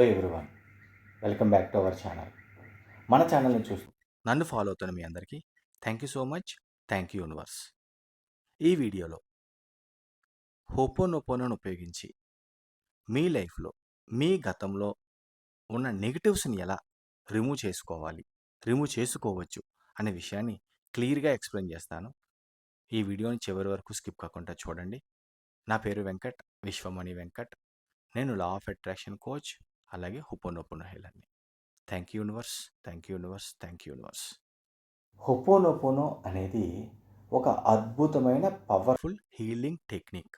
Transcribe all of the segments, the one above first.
Hello everyone welcome back to our channel మన ఛానల్ని చూస్తూ నన్ను ఫాలో అవుతున్న మీ అందరికీ thank you so much thank you universe ఈ వీడియోలో హోపోనోపోనోను ఉపయోగించి మీ లైఫ్లో మీ గతంలో ఉన్న నెగిటివ్స్ని ఎలా రిమూవ్ చేసుకోవాలి రిమూవ్ చేసుకోవచ్చు అనే విషయాన్ని క్లియర్గా ఎక్స్ప్లెయిన్ చేస్తాను. ఈ వీడియోని చివరి వరకు స్కిప్ కాకుండా చూడండి. నా పేరు వెంకట్ విశ్వమణి వెంకట్. నేను లా ఆఫ్ అట్రాక్షన్ కోచ్ అలాగే ho'oponopono హెలర్ని thank you universe thank you universe thank you universe. Ho'oponopono అనేది ఒక అద్భుతమైన పవర్ పవర్ఫుల్ హీలింగ్ టెక్నిక్.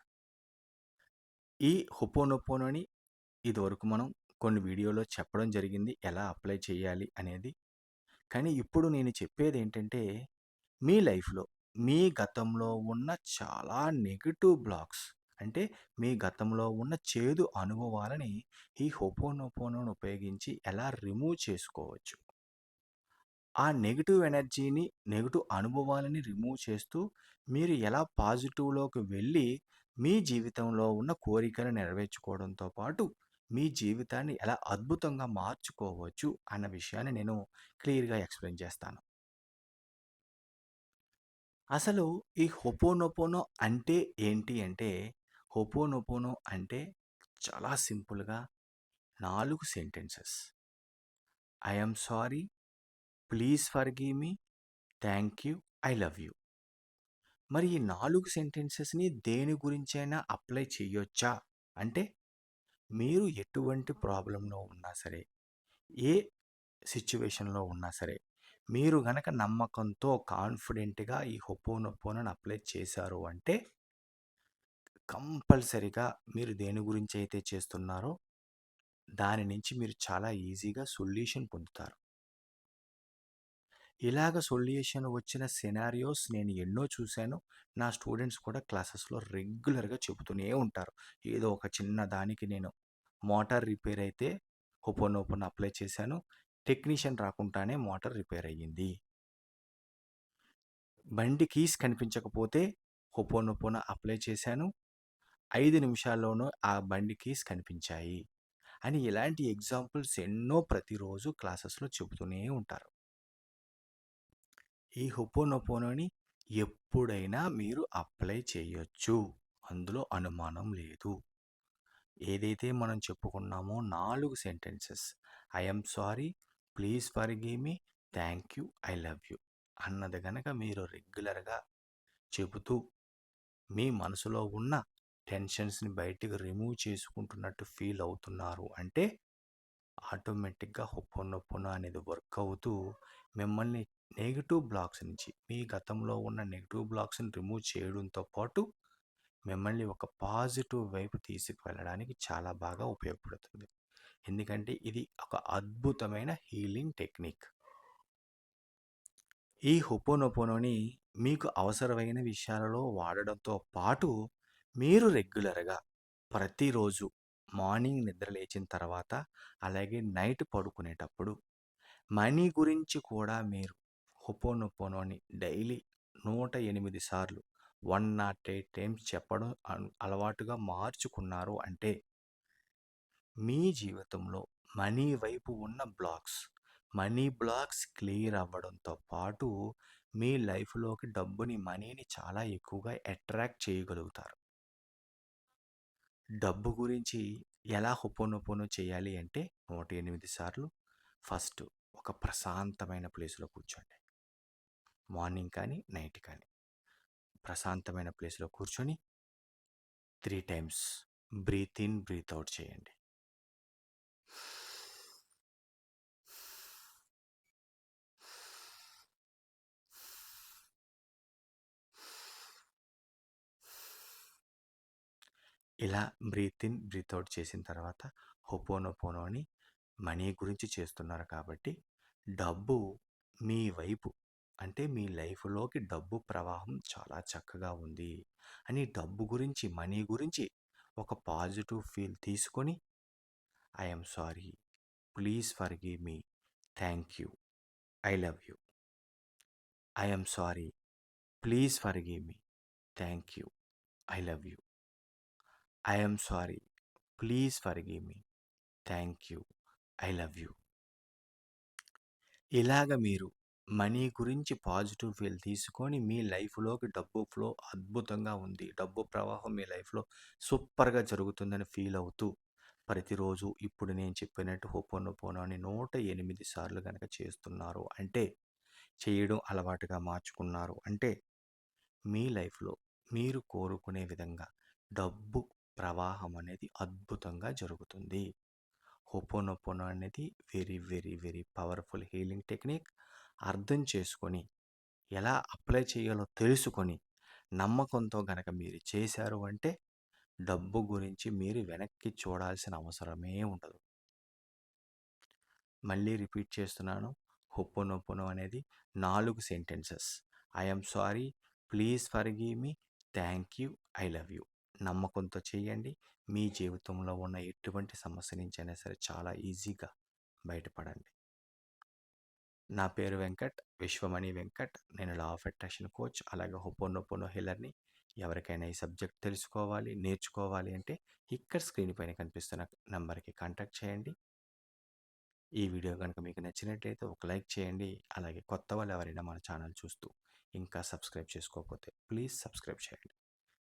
ఈ హుపోనొపోనోని ఇదివరకు మనం కొన్ని వీడియోలో చెప్పడం జరిగింది ఎలా అప్లై చేయాలి అనేది. కానీ ఇప్పుడు నేను చెప్పేది ఏంటంటే మీ లైఫ్లో మీ గతంలో ఉన్న చాలా నెగిటివ్ బ్లాక్స్ అంటే మీ గతంలో ఉన్న చేదు అనుభవాలని ఈ హోపోనోపోనోను ఉపయోగించి ఎలా రిమూవ్ చేసుకోవచ్చు? ఆ నెగిటివ్ ఎనర్జీని నెగిటివ్ అనుభవాలని రిమూవ్ చేస్తూ మీరు ఎలా పాజిటివ్లోకి వెళ్ళి మీ జీవితంలో ఉన్న కోరికలు నెరవేర్చుకోవడంతో పాటు మీ జీవితాన్ని ఎలా అద్భుతంగా మార్చుకోవచ్చు అన్న విషయాన్ని నేను క్లియర్గా ఎక్స్ప్లెయిన్ చేస్తాను. అసలు ఈ హొపోనొపోనో అంటే ఏంటి అంటే హొపోనొపోనో అంటే చాలా సింపుల్గా నాలుగు sentences. I am sorry please forgive me thank you I love you. మరి ఈ నాలుగు సెంటెన్సెస్ని దేని గురించైనా అప్లై చేయొచ్చా? అంటే మీరు ఎటువంటి ప్రాబ్లంలో ఉన్నా సరే ఏ సిచ్యువేషన్లో ఉన్నా సరే మీరు గనక నమ్మకంతో కాన్ఫిడెంట్గా ఈ హొపోనొపోనని అప్లై చేశారు అంటే కంపల్సరిగా మీరు దేని గురించి అయితే చేస్తున్నారో దాని నుంచి మీరు చాలా ఈజీగా సొల్యూషన్ పొందుతారు. ఇలాగ సొల్యూషన్ వచ్చిన సినారియోస్ నేను ఎన్నో చూశాను. నా స్టూడెంట్స్ కూడా క్లాసెస్లో రెగ్యులర్గా చెబుతూనే ఉంటారు. ఏదో ఒక చిన్న దానికి నేను మోటార్ రిపేర్ అయితే ఓపెన్ ఓపెన్ అప్లై చేశాను. టెక్నీషియన్ రాకుండానే మోటార్ రిపేర్ అయ్యింది. బండి కీస్ కనిపించకపోతే హొపోనొపోన అప్లై చేశాను. ఐదు నిమిషాల్లోనూ ఆ బండి కీస్ కనిపించాయి. అని ఇలాంటి ఎగ్జాంపుల్స్ ఎన్నో ప్రతిరోజు క్లాసెస్లో చెబుతూనే ఉంటారు. ఈ హొపోనొపోనోని ఎప్పుడైనా మీరు అప్లై చేయొచ్చు. అందులో అనుమానం లేదు. ఏదైతే మనం చెప్పుకున్నామో నాలుగు sentences. I'm sorry please forgive me thank you I love you అన్నది గనక మీరు రెగ్యులర్గా చెబుతూ మీ మనసులో ఉన్న టెన్షన్స్ని బయటకు రిమూవ్ చేసుకుంటున్నట్టు ఫీల్ అవుతున్నారు. అంటే ఆటోమేటిక్గా హొప్పొన్నొప్పున అనేది వర్క్ అవుతూ మిమ్మల్ని నెగిటివ్ బ్లాక్స్ నుంచి మీ గతంలో ఉన్న నెగిటివ్ బ్లాక్స్ని రిమూవ్ చేయడంతో పాటు మిమ్మల్ని ఒక పాజిటివ్ వైపు తీసుకువెళ్ళడానికి చాలా బాగా ఉపయోగపడుతుంది. ఎందుకంటే ఇది ఒక అద్భుతమైన హీలింగ్ టెక్నిక్. ఈ హొపోనొపోనోని మీకు అవసరమైన విషయాలలో వాడడంతో పాటు మీరు రెగ్యులర్గా ప్రతిరోజు మార్నింగ్ నిద్ర లేచిన తర్వాత అలాగే నైట్ పడుకునేటప్పుడు మనీ గురించి కూడా మీరు హొపోనొపోనోని డైలీ నూట ఎనిమిది సార్లు వన్ నాట్ ఎయిట్ టైమ్స్ చెప్పడం అలవాటుగా మార్చుకున్నారు అంటే మీ జీవితంలో మనీ వైపు ఉన్న బ్లాక్స్ మనీ బ్లాక్స్ క్లియర్ అవ్వడంతో పాటు మీ లైఫ్లోకి డబ్బుని మనీని చాలా ఎక్కువగా అట్రాక్ట్ చేయగలుగుతారు. డబ్బు గురించి ఎలా హొపోనొపోనో చేయాలి అంటే నూట ఎనిమిది సార్లు ఫస్ట్ ఒక ప్రశాంతమైన ప్లేస్లో కూర్చోండి. మార్నింగ్ కానీ నైట్ కానీ. ప్రశాంతమైన ప్లేస్లో కూర్చొని three times breathe in breathe out చేయండి. ఇలా బ్రీత్ ఇన్ బ్రీత్ అవుట్ చేసిన తర్వాత హొపోనొపోనో అని మనీ గురించి చేస్తున్నారు కాబట్టి డబ్బు మీ వైపు అంటే మీ లైఫ్లోకి డబ్బు ప్రవాహం చాలా చక్కగా ఉంది అని డబ్బు గురించి మనీ గురించి ఒక పాజిటివ్ ఫీల్ తీసుకొని I'm sorry please forgive me thank you I love you. I'm sorry please forgive me thank you I love you. I sorry please forgive me thank you I love you ఇలాగ మీరు money గురించి positive feel తీసుకొని మీ లైఫ్లోకి డబ్బు flow అద్భుతంగా ఉంది. డబ్బు ప్రవాహం మీ లైఫ్లో సూపర్గా జరుగుతుందని ఫీల్ అవుతూ ప్రతిరోజు ఇప్పుడు నేను చెప్పినట్టు హోపోనోపోనో అని నూట ఎనిమిది సార్లు కనుక చేస్తున్నారు. అంటే చేయడం అలవాటుగా మార్చుకున్నారు. అంటే మీ లైఫ్లో మీరు కోరుకునే విధంగా డబ్బు ప్రవాహం అనేది అద్భుతంగా జరుగుతుంది. హోపోనోపోనో అనేది very very very powerful healing technique అర్థం చేసుకొని ఎలా అప్లై చేయాలో తెలుసుకొని నమ్మకంతో గనక మీరు చేశారు అంటే డబ్బు గురించి మీరు వెనక్కి చూడాల్సిన అవసరమే ఉండదు. మళ్ళీ రిపీట్ చేస్తున్నాను. హొప్పొనొప్పొనో అనేది నాలుగు sentences. I'm sorry. Please forgive me. Thank you. I love you. నమ్మకంతో చేయండి. మీ జీవితంలో ఉన్న ఎటువంటి సమస్య నుంచి అయినా సరే చాలా ఈజీగా బయటపడండి. నా పేరు వెంకట్ విశ్వమణి వెంకట్. నేను లా ఆఫ్ అట్రాక్షన్ కోచ్ అలాగే హొపోనొపోనో హీలర్ని ఎవరికైనా ఈ సబ్జెక్ట్ తెలుసుకోవాలి నేర్చుకోవాలి అంటే ఇక్కడ స్క్రీన్ పైన కనిపిస్తున్న నెంబర్కి కాంటాక్ట్ చేయండి. ఈ వీడియో కనుక మీకు నచ్చినట్లయితే ఒక లైక్ చేయండి. అలాగే కొత్త వాళ్ళు ఎవరైనా మన ఛానల్ చూస్తూ ఇంకా సబ్స్క్రైబ్ చేసుకోకపోతే ప్లీజ్ సబ్స్క్రైబ్ చేయండి.